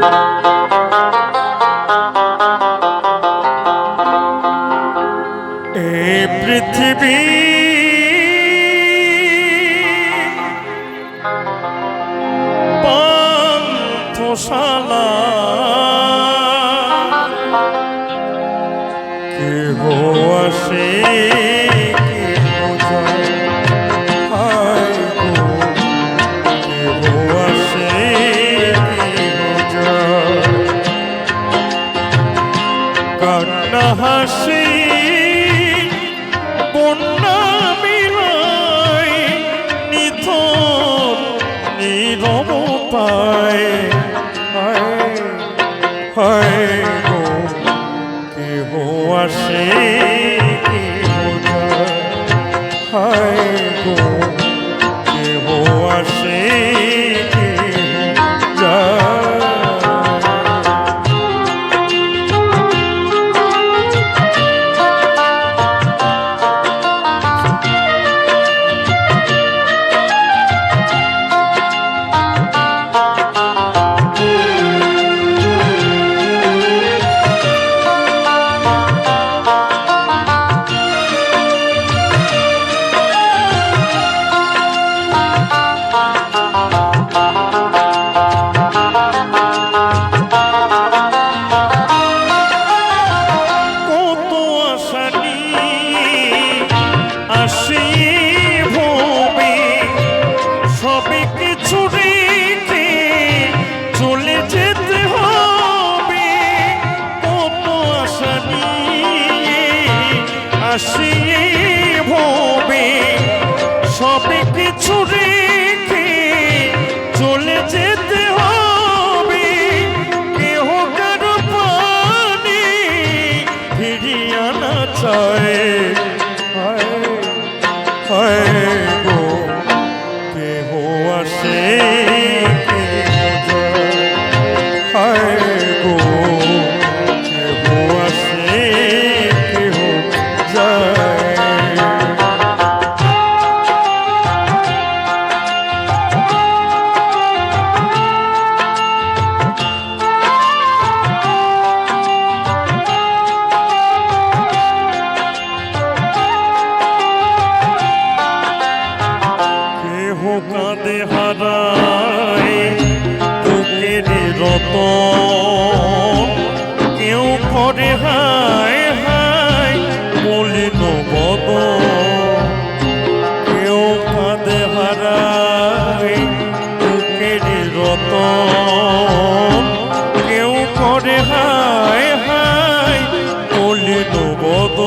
এ পৃথিবী পান্থশালা। কেহ আসে হায় গো কেহ আসে কেহ হায় গো কেহ আসে সবে কিছু চলে যেতে রত কেউ করে, হায় হায়, বলিল বদ কেউ কাঁদে, হারায়, বুকের রত কেউ করে, হায় হায়, বলিল বদ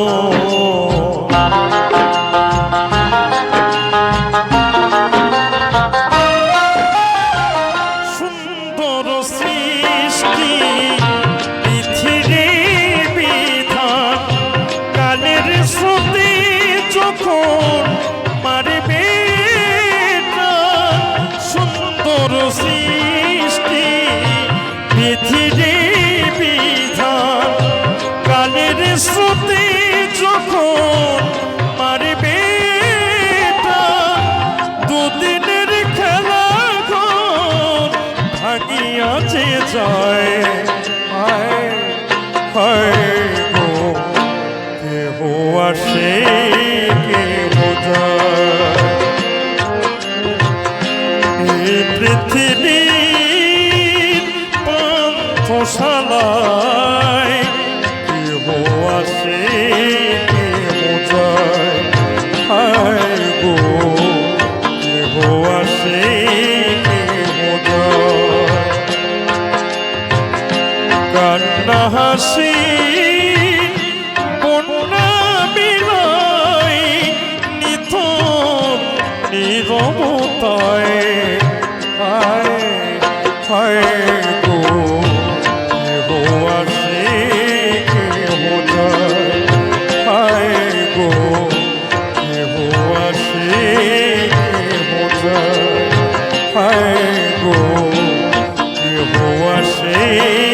স্রোতে যখন টান, দুদিনের খেলা ঘর ভাগিয়াছে যায় হায় হায় গো কেহ আসে কেহ যায়। এই পৃথিবীর পান্থশালায় কান্না হাসি কন্যা বিলাই নিথন নিরবতায়। হায় হায় গো আসি হায় গো আসি হায় গো আসি